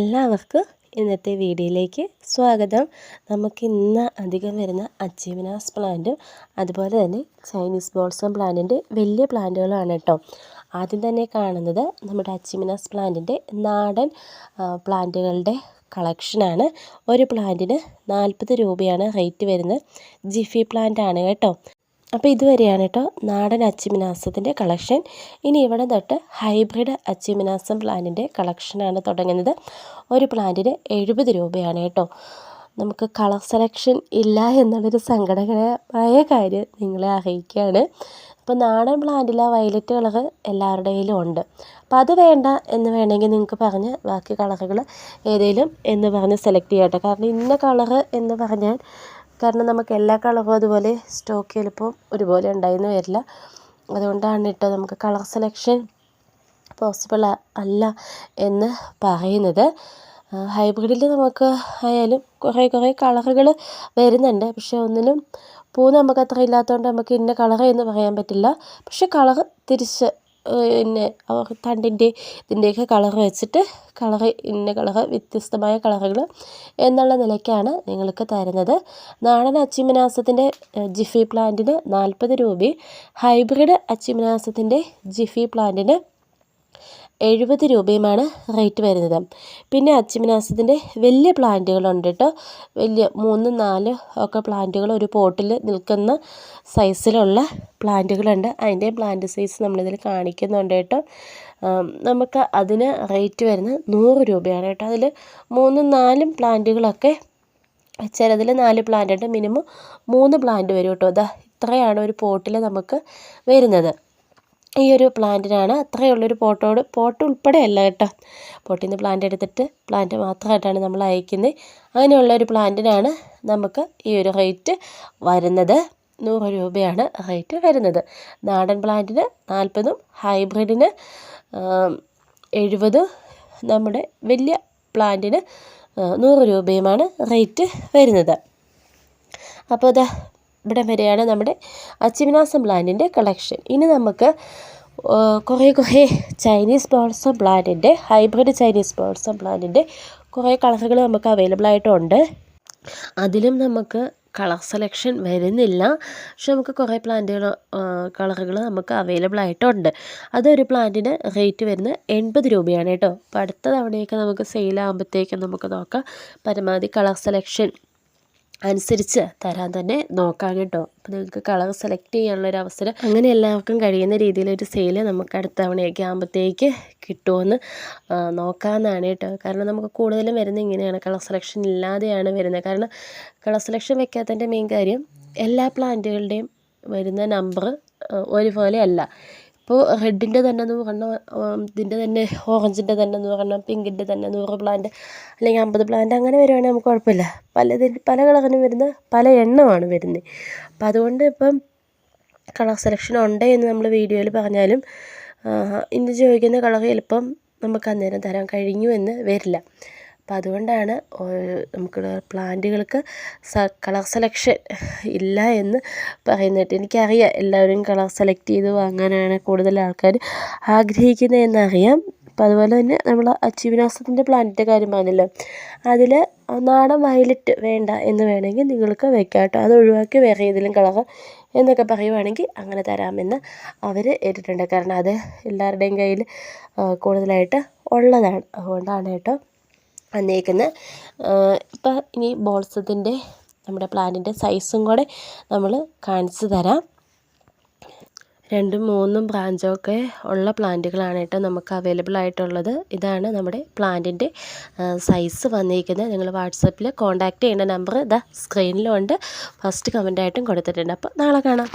എല്ലാവർക്കും ഇന്നത്തെ വീഡിയോയിലേക്ക് സ്വാഗതം. നമുക്ക് ഇന്ന് അധികം വരുന്ന അച്ചീവിനാസ് പ്ലാന്റും അതുപോലെ തന്നെ ചൈനീസ് ബോൾസം പ്ലാന്റിന്റെ വലിയ പ്ലാന്റുകളാണ് കേട്ടോ. ആദ്യം തന്നെ കാണുന്നത് നമ്മുടെ അച്ചിമിനാസ് പ്ലാന്റിന്റെ നാടൻ പ്ലാന്റുകളുടെ കളക്ഷനാണ് ഒരു പ്ലാന്റിന് നാൽപ്പത് രൂപയാണ് റേറ്റ് വരുന്നത്. ജിഫി പ്ലാന്റ് ആണ് കേട്ടോ. അപ്പോൾ ഇതുവരെയാണ് കേട്ടോ നാടൻ അച്ചിമിനാസത്തിന്റെ കളക്ഷൻ. ഇനി ഇവിടെ തൊട്ട് ഹൈബ്രിഡ് അച്ചിമിനാസം പ്ലാന്റിന്റെ കളക്ഷനാണ് തുടങ്ങുന്നത്. ഒരു പ്ലാന്റിന് എഴുപത് രൂപയാണ് കേട്ടോ. നമുക്ക് കളർ സെലക്ഷൻ ഇല്ല എന്നുള്ളൊരു സങ്കടകരമായ കാര്യം നിങ്ങളെ അറിയിക്കുകയാണ്. അപ്പോൾ നാടൻ പ്ലാന്റിൽ ആ വയലറ്റ് കളർ എല്ലാവരുടെയിലും ഉണ്ട്. അപ്പോൾ അത് വേണ്ട എന്ന് വേണമെങ്കിൽ നിങ്ങൾക്ക് പറഞ്ഞ് ബാക്കി കളറുകൾ ഏതെങ്കിലും എന്ന് പറഞ്ഞ് സെലക്ട് ചെയ്യാം കേട്ടോ. കാരണം ഇന്ന കളറ് എന്ന് പറഞ്ഞാൽ കാരണം നമുക്ക് എല്ലാ കളറും അതുപോലെ സ്റ്റോക്ക് ചിലപ്പോൾ ഒരുപോലെ ഉണ്ടായിരുന്നു വരില്ല. അതുകൊണ്ടാണ് കേട്ടോ നമുക്ക് കളർ സെലക്ഷൻ പോസിബിൾ അല്ല എന്ന് പറയുന്നത്. ഹൈബ്രിഡിൽ നമുക്ക് ആയാലും കുറേ കുറേ കളറുകൾ വരുന്നുണ്ട്. പക്ഷേ ഒന്നിനും പൂ നമുക്ക് അത്ര ഇല്ലാത്തതുകൊണ്ട് നമുക്ക് ഇന്ന കളർ എന്ന് പറയാൻ പറ്റില്ല. പക്ഷേ കളർ തിരിച്ച് പിന്നെ തണ്ടിന്റെ ഇതിന്റെയൊക്കെ കളർ വെച്ചിട്ട് കളർ ഇന്ന കളർ വ്യത്യസ്തമായ കളറുകൾ എന്നുള്ള നിലയ്ക്കാണ് നിങ്ങൾക്ക് തരുന്നത്. നാടൻ അച്ചിമനാസത്തിന്റെ ജിഫി പ്ലാന്റിന് നാൽപ്പത് രൂപയും ഹൈബ്രിഡ് അച്ചിമനാസത്തിന്റെ ജിഫി പ്ലാന്റിന് എഴുപത് രൂപയുമാണ് റേറ്റ് വരുന്നത്. പിന്നെ അച്ചിമിനാസത്തിന്റെ വലിയ പ്ലാന്റുകളുണ്ട് കേട്ടോ വലിയ മൂന്ന് നാല് ഒക്കെ പ്ലാന്റുകൾ ഒരു പോട്ടിൽ നിൽക്കുന്ന സൈസിലുള്ള പ്ലാന്റുകളുണ്ട്. അതിന്റെ പ്ലാന്റ് സൈസ് നമ്മളിതിൽ കാണിക്കുന്നുണ്ട് കേട്ടോ നമുക്ക് അതിന് റേറ്റ് വരുന്നത് നൂറ് രൂപയാണ് കേട്ടോ അതിൽ മൂന്നും നാലും പ്ലാന്റുകളൊക്കെ ചിലതിൽ നാല് പ്ലാന്റ് ഉണ്ട് മിനിമം മൂന്ന് പ്ലാന്റ് വരും കേട്ടോ അതാ ഇത്രയാണ് ഒരു പോട്ടിൽ നമുക്ക് വരുന്നത്. ഈ ഒരു പ്ലാന്റിനാണ് അത്രയുള്ളൊരു പോട്ടോട് പോട്ട് ഉൾപ്പെടെ അല്ല കേട്ടോ. പോട്ടിൽ നിന്ന് പ്ലാന്റ് എടുത്തിട്ട് പ്ലാന്റ് മാത്രമായിട്ടാണ് നമ്മൾ അയക്കുന്നത് അങ്ങനെയുള്ള ഒരു പ്ലാന്റിനാണ് നമുക്ക് ഈ ഒരു റേറ്റ് വരുന്നത്. നൂറ് രൂപയാണ് റേറ്റ് വരുന്നത്. നാടൻ പ്ലാന്റിന് നാൽപ്പതും ഹൈബ്രിഡിന് എഴുപതും നമ്മുടെ വലിയ പ്ലാന്റിന് നൂറ് രൂപയുമാണ് റേറ്റ് വരുന്നത്. അപ്പോൾ അതാ ഇവിടെ വരെയാണ് നമ്മുടെ അച്ചിമിനാസം പ്ലാന്റിന്റെ കളക്ഷൻ ഇനി നമുക്ക് കുറേ കുറേ ചൈനീസ് ബോൾസം പ്ലാന്റിന്റെ ഹൈബ്രിഡ് ചൈനീസ് ബോൾസം പ്ലാന്റിന്റെ കുറേ കളറുകൾ നമുക്ക് അവൈലബിൾ ആയിട്ടുണ്ട്. അതിലും നമുക്ക് കളർ സെലക്ഷൻ വരുന്നില്ല. പക്ഷെ നമുക്ക് കുറേ പ്ലാന്റുകൾ കളറുകൾ നമുക്ക് അവൈലബിൾ ആയിട്ടുണ്ട്. അതൊരു പ്ലാന്റിന് റേറ്റ് വരുന്നത് എൺപത് രൂപയാണ് കേട്ടോ. അപ്പോൾ അടുത്ത തവണയൊക്കെ നമുക്ക് സെയിലാകുമ്പോഴത്തേക്കും നമുക്ക് നോക്കാം. പരമാവധി കളർ സെലക്ഷൻ അനുസരിച്ച് തരാൻ തന്നെ നോക്കാം കേട്ടോ. അപ്പോൾ നിങ്ങൾക്ക് കളർ സെലക്ട് ചെയ്യാനുള്ള ഒരു അവസരം അങ്ങനെ എല്ലാവർക്കും കഴിയുന്ന രീതിയിലൊരു സെയിൽ നമുക്ക് അടുത്ത തവണയൊക്കെ ആകുമ്പോഴത്തേക്ക് കിട്ടുമെന്ന് നോക്കാമെന്നാണ് കേട്ടോ. കാരണം നമുക്ക് കൂടുതലും വരുന്നത് ഇങ്ങനെയാണ്. കളർ സെലക്ഷൻ ഇല്ലാതെയാണ് വരുന്നത്. കാരണം കളർ സെലക്ഷൻ വെക്കാത്തതിന്റെ മെയിൻ കാര്യം എല്ലാ പ്ലാന്റുകളുടെയും വരുന്ന നമ്പർ ഒരുപോലെ അല്ല ഇപ്പോൾ റെഡിന്റെ തന്നെ നൂറെണ്ണം ഇതിന്റെ തന്നെ ഓറഞ്ചിന്റെ തന്നെ നൂറെണ്ണം പിങ്കിന്റെ തന്നെ നൂറ് പ്ലാന്റ് അല്ലെങ്കിൽ അമ്പത് പ്ലാന്റ് അങ്ങനെ വരുവാണെങ്കിൽ നമുക്ക് കുഴപ്പമില്ല. പലതിന് പല കളറിനും വരുന്ന പല എണ്ണമാണ് വരുന്നത്. അപ്പം അതുകൊണ്ട് ഇപ്പം കളർ സെലക്ഷൻ ഉണ്ട് എന്ന് നമ്മൾ വീഡിയോയിൽ പറഞ്ഞാലും ഇന്ന് ചോദിക്കുന്ന കളർ ചിലപ്പം നമുക്ക് അന്നേരം തരാൻ കഴിഞ്ഞു എന്ന് വരില്ല. അപ്പം അതുകൊണ്ടാണ് നമുക്ക് പ്ലാന്റുകൾക്ക് കളർ സെലക്ഷൻ ഇല്ല എന്ന് പറയുന്നത്. എനിക്കറിയാം എല്ലാവരും കളർ സെലക്ട് ചെയ്ത് വാങ്ങാനാണ് കൂടുതൽ ആൾക്കാർ ആഗ്രഹിക്കുന്നത് എന്നറിയാം. അപ്പം അതുപോലെ തന്നെ നമ്മൾ അച്ചിവിനാസത്തിന്റെ പ്ലാന്റിന്റെ കാര്യം പറഞ്ഞല്ലോ. അതിൽ നാടൻ വയലറ്റ് വേണ്ട എന്ന് വേണമെങ്കിൽ നിങ്ങൾക്ക് വെക്കാം കേട്ടോ. അത് ഒഴിവാക്കി വേറെ ഏതെങ്കിലും കളർ എന്നൊക്കെ പറയുവാണെങ്കിൽ അങ്ങനെ തരാമെന്ന് അവർ ഏറ്റിട്ടുണ്ട് കാരണം അത് എല്ലാവരുടെയും കയ്യിൽ കൂടുതലായിട്ട് ഉള്ളതാണ്. അതുകൊണ്ടാണ് കേട്ടോ വന്നേക്കുന്നത് ഇപ്പം ഇനി ബോൾസത്തിന്റെ നമ്മുടെ പ്ലാന്റിന്റെ സൈസും കൂടെ നമ്മൾ കാണിച്ചു തരാം. രണ്ടും മൂന്നും ബ്രാഞ്ചൊക്കെ ഉള്ള പ്ലാന്റുകളാണ് കേട്ടോ നമുക്ക് അവൈലബിൾ ആയിട്ടുള്ളത്. ഇതാണ് നമ്മുടെ പ്ലാന്റിന്റെ സൈസ് വന്നിരിക്കുന്നത് നിങ്ങൾ വാട്സപ്പിൽ കോൺടാക്റ്റ് ചെയ്യേണ്ട നമ്പർ ഇതാ സ്ക്രീനിലുണ്ട്. ഫസ്റ്റ് കമന്റായിട്ടും കൊടുത്തിട്ടുണ്ട്. അപ്പോൾ നാളെ കാണാം.